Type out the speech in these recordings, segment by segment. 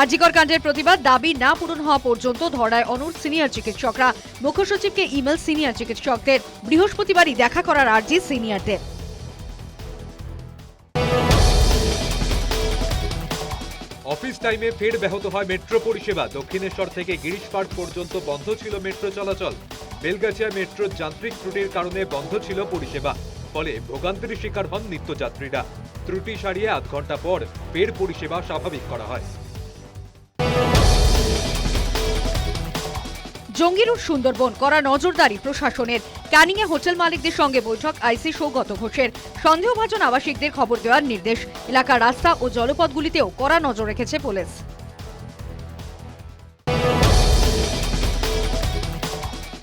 আরজিকর কাণ্ডের প্রতিবাদ দাবি না পূরণ হওয়া পর্যন্ত ধরায় অনুর সিনিয়র চিকিৎসকরা। মুখ্য সচিবকে ইমেল সিনিয়র চিকিৎসকদের। বৃহস্পতিবারই দেখা করার আর্জি সিনিয়রদের। অফিস টাইমে ফের ব্যাহত হয় মেট্রো পরিষেবা। দক্ষিণেশ্বর থেকে গিরিশ পার্ক পর্যন্ত বন্ধ ছিল মেট্রো চলাচল। বেলগাছিয়া মেট্রোর যান্ত্রিক ত্রুটির কারণে বন্ধ ছিল পরিষেবা। ফলে ভোগান্তির শিকার হন নিত্যযাত্রীরা। ত্রুটি সারিয়ে আধ ঘণ্টা পর ফের পরিষেবা স্বাভাবিক করা হয়। জঙ্গিরুর সুন্দরবন করা নজরদারি প্রশাসনের। ক্যানিংয়ে হোটেল মালিকদের সঙ্গে বৈঠক, আইসি সৌগত ঘোষের। সন্দেহভাজন আবাসিকদের খবর দেওয়ার নির্দেশ। এলাকার রাস্তা ও জলপথগুলিতেও কড়া নজর রেখেছে পুলিশ।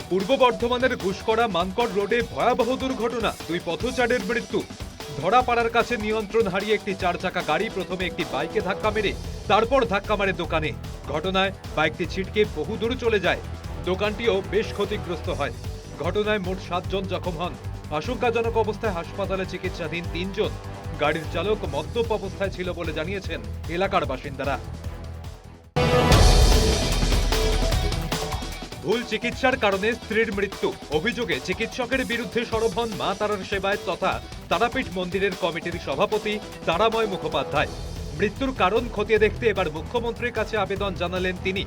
পূর্ব বর্ধমানের ঘুষকরা মানকড় রোডে ভয়াবহ দুর্ঘটনা, দুই পথচারের মৃত্যু। ধরা পাড়ার কাছে নিয়ন্ত্রণ হারিয়ে একটি চার চাকা গাড়ি প্রথমে একটি বাইকে ধাক্কা মেরে, তারপর ধাক্কা মারে দোকানে। ঘটনায় বাইকটি ছিটকে বহু দূর চলে যায়। দোকানটিও বেশ ক্ষতিগ্রস্ত হয়। ঘটনায় মোট সাতজন জখম হন। আশঙ্কাজনক অবস্থায় হাসপাতালে চিকিৎসাধীন তিনজন। গাড়ির চালক মদ্যপ অবস্থায় ছিল বলে জানিয়েছেন এলাকার বাসিন্দারা। ভুল চিকিৎসার কারণে স্ত্রীর মৃত্যু। অভিযোগে চিকিৎসকের বিরুদ্ধে সরব হন মা তারার সেবায় তথা তারাপীঠ মন্দিরের কমিটির সভাপতি তারাময় মুখোপাধ্যায়। মৃত্যুর কারণ খতিয়ে দেখতে এবার মুখ্যমন্ত্রীর কাছে আবেদন জানালেন তিনি।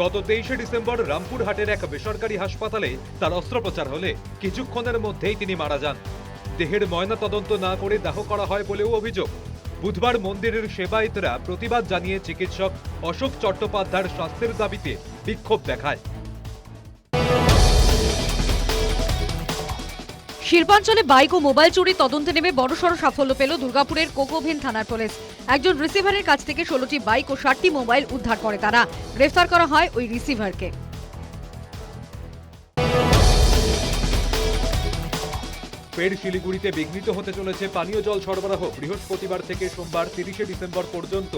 গত তেইশে ডিসেম্বর রামপুরহাটের এক বেসরকারি হাসপাতালে তার অস্ত্রোপচার হলে কিছুক্ষণের মধ্যেই তিনি মারা যান। দেহের ময়না তদন্ত না করে দাহ করা হয় বলেও অভিযোগ। বুধবার মন্দিরের সেবায়তরা প্রতিবাদ জানিয়ে চিকিৎসক অশোক চট্টোপাধ্যায়ের স্বাস্থ্যের দাবিতে বিক্ষোভ দেখায়। শিল্পাঞ্চলে বাইক ও মোবাইল চুরি তদন্তে নেমে বড়সড় সাফল্য পেল দুর্গাপুরের কোকোভেন থানার পুলিশ। একজন রিসিভারের কাছ থেকে ষোলোটি বাইক ও ষাটটি মোবাইল উদ্ধার করে তারা। গ্রেফতার করা হয় ওই রিসিভারকে ফের শিলিগুড়িতে বিঘ্নিত হতে চলেছে পানীয় জল সরবরাহ। বৃহস্পতিবার থেকে সোমবার, তিরিশে ডিসেম্বর পর্যন্ত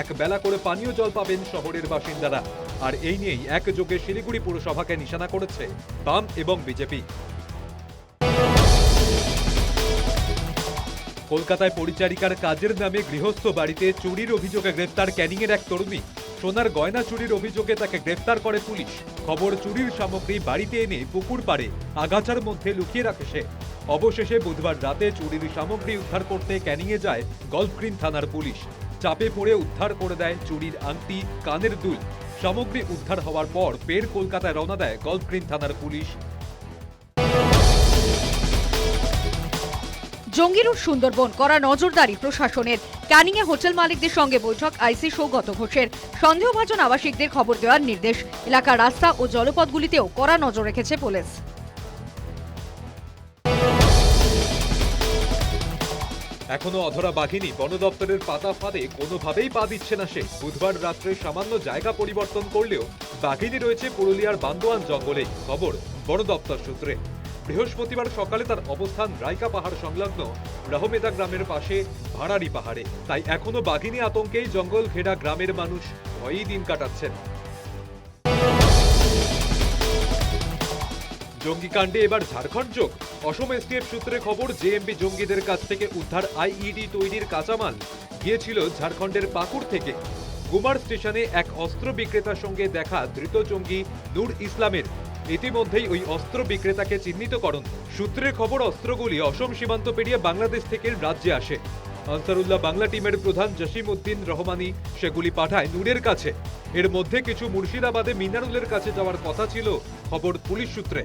এক বেলা করে পানীয় জল পাবেন শহরের বাসিন্দারা। আর এই নিয়েই একযোগে শিলিগুড়ি পুরসভাকে নিশানা করেছে বাম এবং বিজেপি। কলকাতায় পরিচারিকার কাজের নামে গৃহস্থ বাড়িতে চুরির অভিযোগে গ্রেফতার ক্যানিংয়ের এক তরুণী। সোনার গয়না চুরির অভিযোগে তাকে গ্রেফতার করে পুলিশ। খবর, চুরির সামগ্রী বাড়িতে এনে পুকুর পাড়ে আগাছার মধ্যে লুকিয়ে রাখে সে। অবশেষে বুধবার রাতে চুরির সামগ্রী উদ্ধার করতে ক্যানিংয়ে যায় গল্ফ গ্রিন থানার পুলিশ। চাপে পড়ে উদ্ধার করে দেয় চুরির আংটি, কানের দুল। সামগ্রী উদ্ধার হওয়ার পর ফের কলকাতায় রওনা দেয় গল্ফ গ্রিন থানার পুলিশ। জঙ্গিরুর সুন্দরবন করা নজরদারি প্রশাসনের। ক্যানিংয়ে হোটেল মালিকদের সঙ্গে বৈঠক, আইসি সৌগত ঘোষের। সন্দেহভাজন আবাসিকদের খবর দেওয়ার নির্দেশ। এলাকার রাস্তা ও জলপথগুলিতেও কড়া নজর রেখেছে পুলিশ। এখনও অধরা বাঘিনী বন দপ্তরের পাতা ফাঁদে কোনোভাবেই পা দিচ্ছে না সে। বুধবার রাত্রে সামান্য জায়গা পরিবর্তন করলেও বাঘিনী রয়েছে পুরুলিয়ার বান্দোয়ান জঙ্গলে খবর বন দপ্তর সূত্রে। বৃহস্পতিবার সকালে তার অবস্থান রাইকা পাহাড় সংলগ্ন রাহমেদা গ্রামের পাশে ভাড়ারি পাহাড়ে। তাই এখনও বাঘিনী আতঙ্কেই জঙ্গল ঘেরা গ্রামের মানুষ ভয়েই দিন কাটাচ্ছেন। জঙ্গিকাণ্ডে এবার ঝাড়খণ্ড যোগ। অসম এসটিএফ সূত্রে খবর, জেএমবি জঙ্গিদের কাছ থেকে উদ্ধার আইইডি তৈরির কাঁচামাল গিয়েছিল ঝাড়খণ্ডের পাকুড় থেকে। গুমার স্টেশনে এক অস্ত্র বিক্রেতার সঙ্গে দেখা ধৃত জঙ্গি নূর ইসলামের। ইতিমধ্যেই ওই অস্ত্র বিক্রেতাকে চিহ্নিতকরণ সূত্রের খবর, অস্ত্রগুলি অসম সীমান্ত পেরিয়ে বাংলাদেশ থেকে রাজ্যে আসে। আনসারুল্লাহ বাংলা টিমের প্রধান জসিম উদ্দিন রহমানি সেগুলি পাঠায় নূরের কাছে। এর মধ্যে কিছু মুর্শিদাবাদে মিনারুলের কাছে যাওয়ার কথা ছিল, খবর পুলিশ সূত্রে।